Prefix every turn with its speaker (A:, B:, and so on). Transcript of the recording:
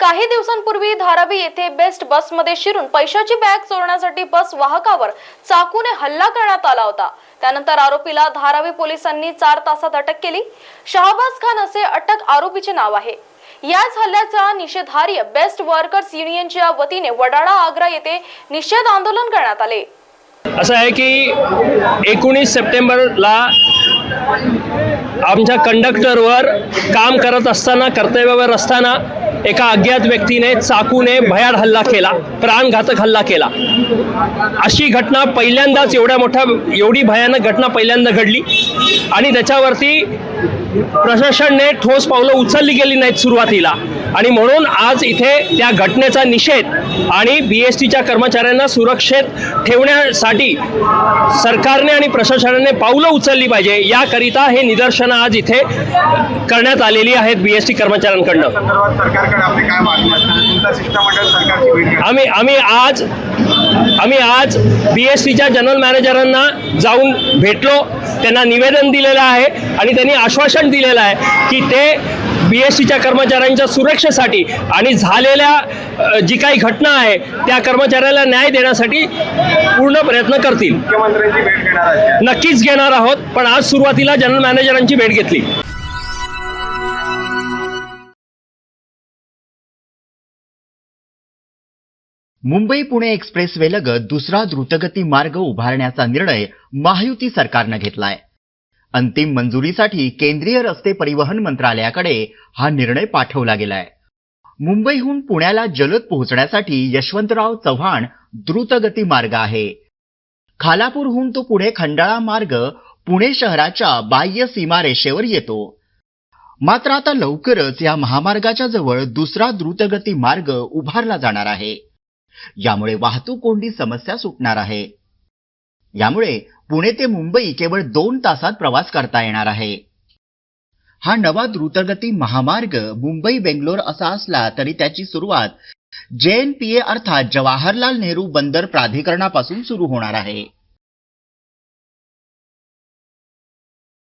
A: काही दिवसांपूर्वी धारावी येथे बेस्ट बसमध्ये शिरून पैशाची बॅग चोरण्यासाठी बस वाहकावर चाकूने हल्ला करण्यात आला होता. त्यानंतर आरोपीला धारावी पोलिसांनी चार तासात अटक केली. शहाबाज खान असे अटक आरोपीचे नाव आहे. याच हल्ल्याचा निषेधार्य बेस्ट वर्कर्स युनियनच्या वतीने वडाळा आग्रा येथे निषेध आंदोलन करण्यात आले.
B: असं आहे की एकोणीस सप्टेंबरला आमच्या कंडक्टरवर काम करत असताना कर्तव्यावर असताना एका अज्ञात व्यक्तीने चाकूने भयाड हल्ला केला प्राणघातक हल्ला केला. अशी घटना पहिल्यांदाच एवढ्या मोठ्या एवढी भयानक घटना पहिल्यांदा घडली. आणि त्याच्यावरती प्रशासनने ठोस पावलं उचलली गेली नाहीत सुरुवातीला. आणि म्हणून आज इथे त्या घटनेचा निषेध आणि बी एस टीच्या कर्मचाऱ्यांना सुरक्षित ठेवण्यासाठी सरकारने आणि प्रशासनाने पावलं उचलली पाहिजे. याकरिता हे निदर्शनं आज इथे करण्यात आलेली आहेत बी एस टी कर्मचाऱ्यांकडनं. आम्ही आम्ही आज आम्ही आज बी एस टीच्या जनरल मॅनेजरांना जाऊन भेटलो. त्यांना निवेदन दिलेलं आहे आणि त्यांनी आश्वासन दिलेलं आहे की ते बी एस टीच्या कर्मचाऱ्यांच्या सुरक्षेसाठी आणि झालेल्या जी काही घटना आहे त्या कर्मचाऱ्याला न्याय देण्यासाठी पूर्ण प्रयत्न करतील. नक्कीच घेणार आहोत पण आज सुरुवातीला जनरल मॅनेजरांची भेट घेतली.
C: मुंबई पुणे एक्सप्रेसवे लगत दुसरा द्रुतगती मार्ग उभारण्याचा निर्णय महायुती सरकारनं घेतलाय. अंतिम मंजुरीसाठी केंद्रीय रस्ते परिवहन मंत्रालयाकडे हा निर्णय पाठवला गेलाय. मुंबईहून पुण्याला जलद पोहोचण्यासाठी यशवंतराव चव्हाण द्रुतगती मार्ग आहे. खालापूरहून तो पुढे खंडाळा मार्ग पुणे शहराच्या बाह्य सीमारेषेवर येतो. मात्र आता लवकरच या महामार्गाच्या जवळ दुसरा द्रुतगती मार्ग उभारला जाणार आहे. यामुळे वाहतूक कोंडी समस्या सुटणार आहे. यामुळे पुणे ते मुंबई केवळ दोन तासात प्रवास करता येणार आहे. हा नवा द्रुतगती महामार्ग मुंबई बेंगलोर असा असला तरी त्याची सुरुवात जे एन पी ए अर्थात जवाहरलाल नेहरू बंदर प्राधिकरणापासून सुरू होणार आहे.